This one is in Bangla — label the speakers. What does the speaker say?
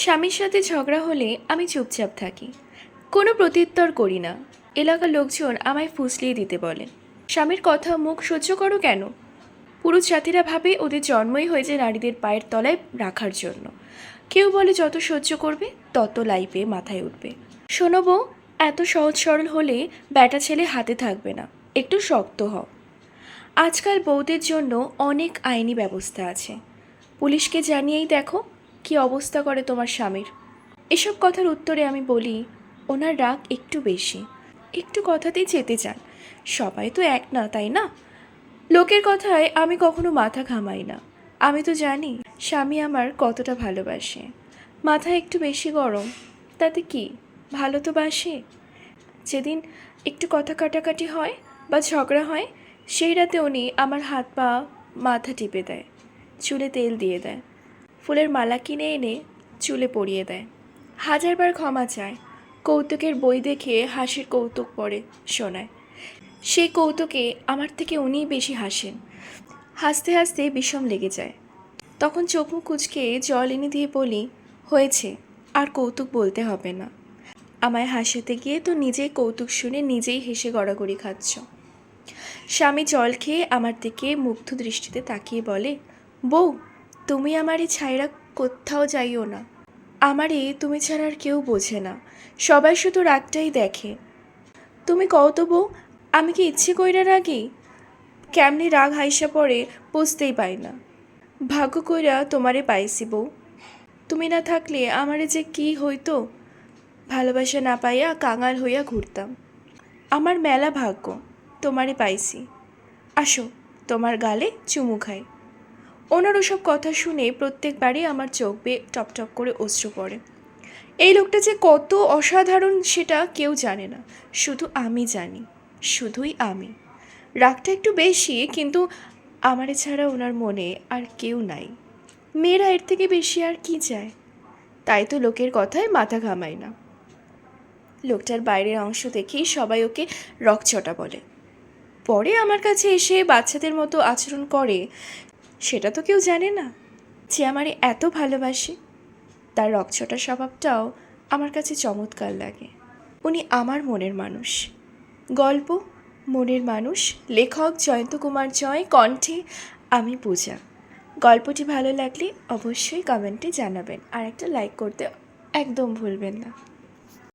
Speaker 1: স্বামীর সাথে ঝগড়া হলে আমি চুপচাপ থাকি। কোনো প্রত্যুত্তর করি না। এলাকার লোকজন আমায় ফুসলিয়ে দিতে বলেন স্বামীর কথা মুখ সহ্য করো কেন? পুরুষ জাতিরা ভাবে ওদের জন্মই হয়েছে নারীদের পায়ের তলায় রাখার জন্য। কেউ বলে যত সহ্য করবে, তত লাইফে মাথায় উঠবে। শোনো বউ, এত সহজ সরল হলে ব্যাটা ছেলে হাতে থাকবে না। একটু শক্ত হও। আজকাল বউদের জন্য অনেক আইনি ব্যবস্থা আছে। পুলিশকে জানিয়েই দেখো। কি অবস্থা করে তোমার স্বামীর? এসব কথার উত্তরে আমি বলি, ওনার রাগ একটু বেশি। একটু কথাতেই যেতে চান। সবাই তো এক না, তাই না? লোকের কথায় আমি কখনো মাথা ঘামাই না। আমি তো জানি, স্বামী আমার কতটা ভালোবাসে। মাথা একটু বেশি গরম, তাতে কি? ভালো তো বাসে। যেদিন একটু কথা কাটাকাটি হয় বা ঝগড়া হয়, সেই রাতে উনি আমার হাত পা মাথা টিপে দেয়। চুলে তেল দিয়ে দেয়। ফুলের মালা কিনে এনে চুলে পরিয়ে দেয়। হাজারবার ক্ষমা চায়। কৌতুকের বই দেখে হাসির কৌতুক পড়ে শোনায় সেই কৌতুকে আমার থেকে উনিই বেশি হাসেন। হাসতে হাসতে বিষম লেগে যায়। তখন চোখ মুখ কুচকে জল এনে দিয়ে বলি, হয়েছে, আর কৌতুক বলতে হবে না। আমায় হাসাতে গিয়ে তো নিজেই কৌতুক শুনে নিজেই হেসে গড়াগড়ি খাচ্ছ। স্বামী জল খেয়ে আমার দিকে মুগ্ধ দৃষ্টিতে তাকিয়ে বলে, বউ তুমি আমারই ছাইরা কোথাও যাইও না। আমারে তুমি ছাড়া আর কেউ বোঝে না। সবাই শুধু রাতটাই দেখে। তুমি কও তো বউ, আমি কি ইচ্ছে কইরা রাগি? কেমনি রাগ হাইসা পড়ে বুঝতেই পাই না। ভাগ্য কইরা তোমারে পাইছি বউ। তুমি না থাকলে আমারে যে কি হইতো? ভালোবাসা না পাইয়া কাঙাল হইয়া ঘুরতাম। আমার মেলা ভাগ্য, তোমারে পাইছি। আসো, তোমার গালে চুমু খাই। ওনার ওসব কথা শুনে প্রত্যেকবারই আমার চোখ বেয়ে টপটপ করে অশ্রু পড়ে। এই লোকটা যে কত অসাধারণ সেটা কেউ জানে না। শুধু আমি জানি। শুধুই আমি। রাগটা একটু বেশি, কিন্তু আমার ছাড়া ওনার মনে আর কেউ নাই। মেয়েরা এর থেকে বেশি আর কি চায়? তাই তো লোকের কথায় মাথা ঘামায় না। লোকটার বাইরের অংশ দেখেই সবাই ওকে রকচটা বলে। পরে আমার কাছে এসে বাচ্চাদের মতো আচরণ করে সেটা তো কেউ জানে না যে আমারে এত ভালোবাসে। তার রকচটা স্বভাবটাও আমার কাছে চমৎকার লাগে। উনি আমার মনের মানুষ। গল্প, মনের মানুষ, লেখক জয়ন্ত কুমার জয়, কণ্ঠে আমি পূজা। গল্পটি ভালো লাগলে অবশ্যই কমেন্টে জানাবেন আর একটা লাইক করতে একদম ভুলবেন না।